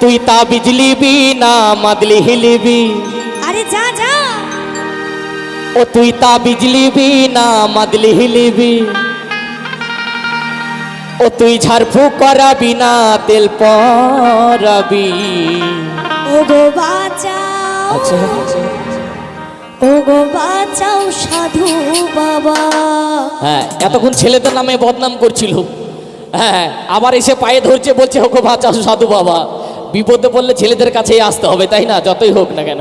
তুই তা বিজলিবি না মাদলি হিলিবি আরে যা যা। ও তুই তা বিজলিবি না মাদলি হিলিবি ও তুই ঝাড়ফুঁক করাবি না তেল পরাবি। ও গো বাঁচাও। আচ্ছা। ও গো বাঁচাও সাধু বাবা। হ্যাঁ এতক্ষণ ছেলেদের নামে বদনাম করছিল। হ্যাঁ আবার এসে পায়ে ধরছে বলছে হোক বাঁচাও সাধু বাবা। বিপদে পড়লে ছেলেদের কাছেই আসতে হবে তাই না? যতই হোক না কেন।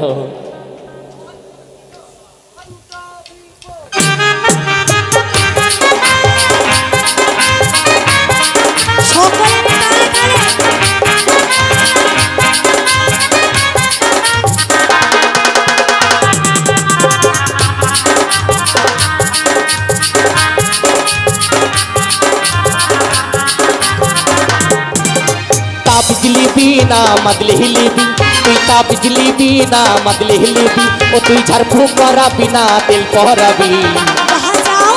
বিজলিবি না মাদলি হিলিবি, তুই তা বিজলিবি না মাদলি হিলিবি, ও তুই ঝাড়ফুঁক করাবি না, তেল পরাবি বাঁচাও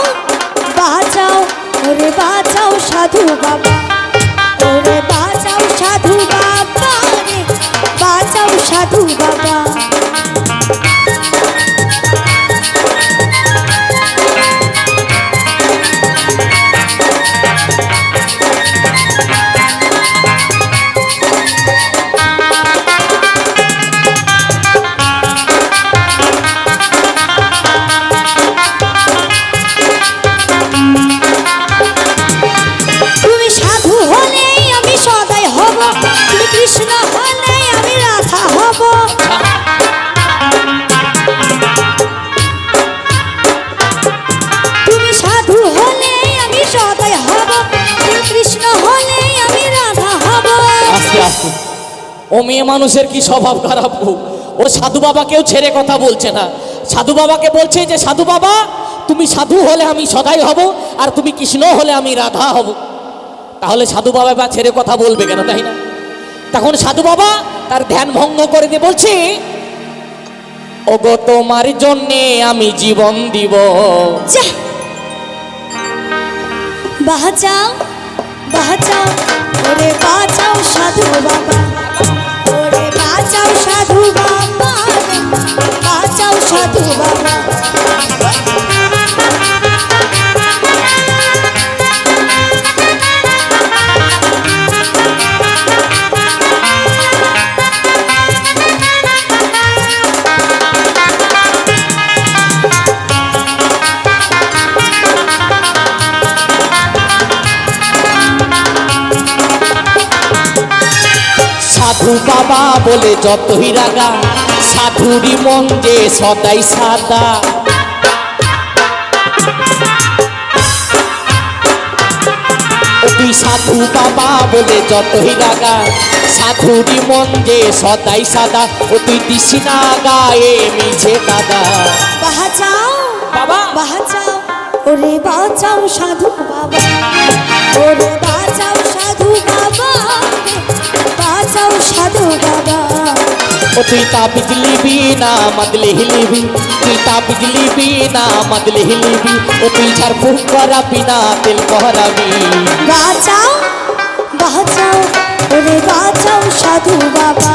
বাঁচাও ওরে বাঁচাও সাধু বাবা, ওরে ও মেয়ে মানুষের কি স্বভাব খারাপ গো। ও সাধু বাবাকেও ছেড়ে কথা বলছে না। সাধু বাবাকে বলছে যে, সাধু বাবা, তুমি সাধু হলে আমি সদাই হব আর তুমি কৃষ্ণ হলে আমি রাধা হব। তাহলে সাধু বাবা বা ছেড়ে কথা বলবে কেন, তাই না? তখন সাধু বাবা তার ধ্যান ভঙ্গ করে দিয়ে বলছে, ওগো, তোমার জন্যে আমি জীবন দিব। বাঁচাও বাঁচাও, ওরে বাঁচাও সাধু বাবা। সাধু বাবা আচাও সাধু বাবা। সাধু বাবা বলে যতই রাগা সাধুরি মন যে সদাই সাদা। ও তুই সাধু বাবা বলে যতই রাগা সাধুরি মন যে সদাই সাদা। ও তুই দিসিনা গায়ে মিছে দাদা বাঁচাও বাবা। বাঁচাও ওরে বাঁচাও সাধু বাবা। ওরে ও তুই তা বিজলি বি না মদলে হিলিবি তুই তা বিজলি বি না মদলে হিলিবি ও তুই ঝাড়ফুঁক করাবি না তেল করাবি বাঁচাও বাঁচাও ওরে বাঁচাও সাধু বাবা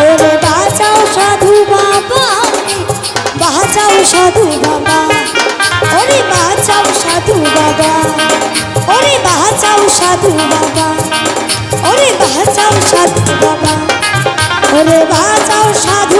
ওরে বাঁচাও সাধু বাবা বাঁচাও সাধু বাবা ওরে বাঁচাও সাধু বাবা ওরে বাঁচাও সাধু বাবা ওরে সাধু